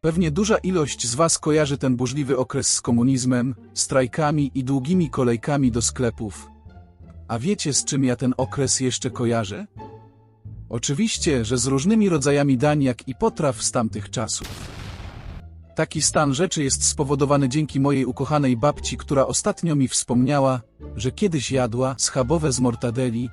Pewnie duża ilość z Was kojarzy ten burzliwy okres z komunizmem, strajkami i długimi kolejkami do sklepów. A wiecie, z czym ja ten okres jeszcze kojarzę? Oczywiście, że z różnymi rodzajami dań, jak i potraw z tamtych czasów. Taki stan rzeczy jest spowodowany dzięki mojej ukochanej babci, która ostatnio mi wspomniała, że kiedyś jadła schabowe z mortadeli.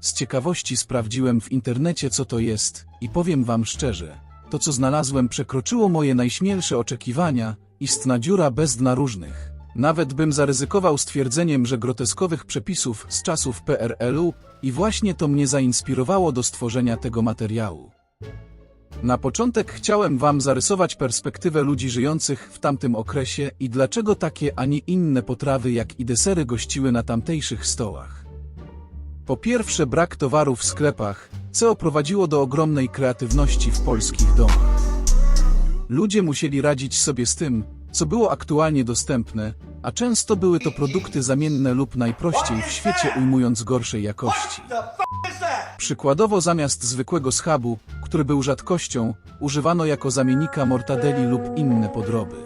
Z ciekawości sprawdziłem w internecie, co to jest, i powiem wam szczerze, to co znalazłem przekroczyło moje najśmielsze oczekiwania, istna dziura bez dna różnych. Nawet bym zaryzykował stwierdzeniem, że groteskowych przepisów z czasów PRL-u i właśnie to mnie zainspirowało do stworzenia tego materiału. Na początek chciałem Wam zarysować perspektywę ludzi żyjących w tamtym okresie i dlaczego takie, a nie inne potrawy jak i desery gościły na tamtejszych stołach. Po pierwsze brak towaru w sklepach, co prowadziło do ogromnej kreatywności w polskich domach. Ludzie musieli radzić sobie z tym, co było aktualnie dostępne, a często były to produkty zamienne lub najprościej w świecie ujmując gorszej jakości. Przykładowo zamiast zwykłego schabu, który był rzadkością, używano jako zamienika mortadeli lub inne podroby.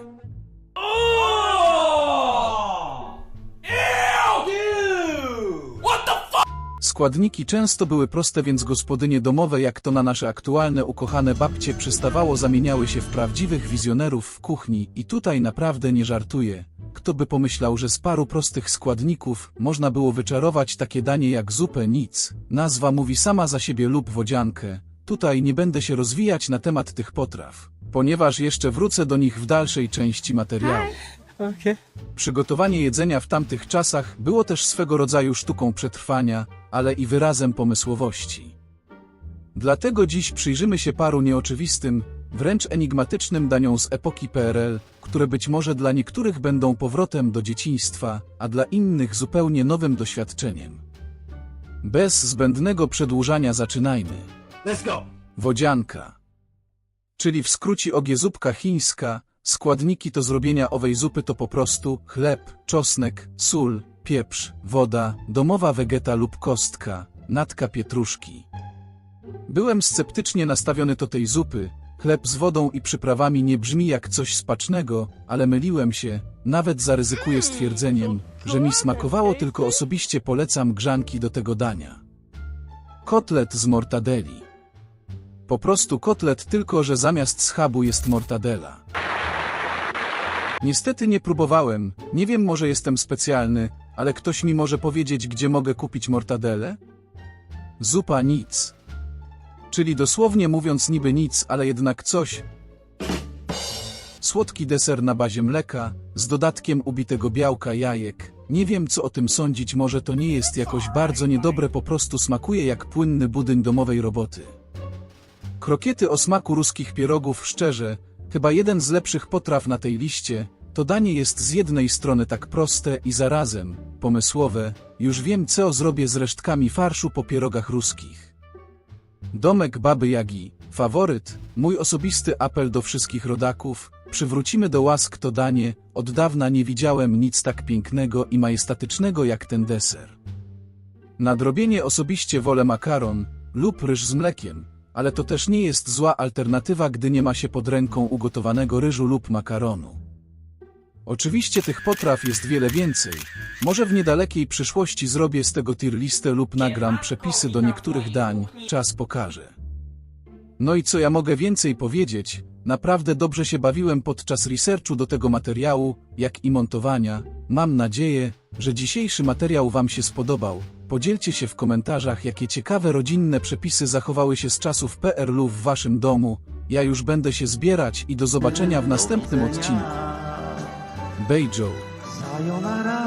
Składniki często były proste, więc gospodynie domowe, jak to na nasze aktualne ukochane babcie przystawało, zamieniały się w prawdziwych wizjonerów w kuchni i tutaj naprawdę nie żartuję. Kto by pomyślał, że z paru prostych składników można było wyczarować takie danie jak zupę nic. Nazwa mówi sama za siebie lub wodziankę. Tutaj nie będę się rozwijać na temat tych potraw, ponieważ jeszcze wrócę do nich w dalszej części materiału. Okay. Przygotowanie jedzenia w tamtych czasach było też swego rodzaju sztuką przetrwania, ale i wyrazem pomysłowości. Dlatego dziś przyjrzymy się paru nieoczywistym, wręcz enigmatycznym daniom z epoki PRL, które być może dla niektórych będą powrotem do dzieciństwa, a dla innych zupełnie nowym doświadczeniem. Bez zbędnego przedłużania zaczynajmy. Let's go. Wodzianka. Czyli w skrócie ogie zupka chińska, składniki do zrobienia owej zupy to po prostu chleb, czosnek, sól, pieprz, woda, domowa wegeta lub kostka, natka pietruszki. Byłem sceptycznie nastawiony do tej zupy, chleb z wodą i przyprawami nie brzmi jak coś spacznego, ale myliłem się, nawet zaryzykuję stwierdzeniem, że mi smakowało tylko osobiście polecam grzanki do tego dania. Kotlet z mortadeli. Po prostu kotlet, tylko że zamiast schabu jest mortadela. Niestety nie próbowałem, nie wiem, może jestem specjalny, ale ktoś mi może powiedzieć, gdzie mogę kupić mortadele? Zupa nic. Czyli dosłownie mówiąc niby nic, ale jednak coś. Słodki deser na bazie mleka, z dodatkiem ubitego białka jajek. Nie wiem co o tym sądzić, może to nie jest jakoś bardzo niedobre, po prostu smakuje jak płynny budyń domowej roboty. Krokiety o smaku ruskich pierogów, szczerze, chyba jeden z lepszych potraw na tej liście. To danie jest z jednej strony tak proste i zarazem pomysłowe, już wiem co zrobię z resztkami farszu po pierogach ruskich. Domek Baby Jagi, faworyt, mój osobisty apel do wszystkich rodaków, przywrócimy do łask to danie, od dawna nie widziałem nic tak pięknego i majestatycznego jak ten deser. Nadrobienie osobiście wolę makaron lub ryż z mlekiem, ale to też nie jest zła alternatywa, gdy nie ma się pod ręką ugotowanego ryżu lub makaronu. Oczywiście tych potraw jest wiele więcej. Może w niedalekiej przyszłości zrobię z tego tier listę lub nagram przepisy do niektórych dań, czas pokaże. No i co ja mogę więcej powiedzieć? Naprawdę dobrze się bawiłem podczas researchu do tego materiału, jak i montowania. Mam nadzieję, że dzisiejszy materiał Wam się spodobał. Podzielcie się w komentarzach, jakie ciekawe rodzinne przepisy zachowały się z czasów PRL-u w Waszym domu. Ja już będę się zbierać i do zobaczenia w następnym odcinku. Beijo. Sayonara.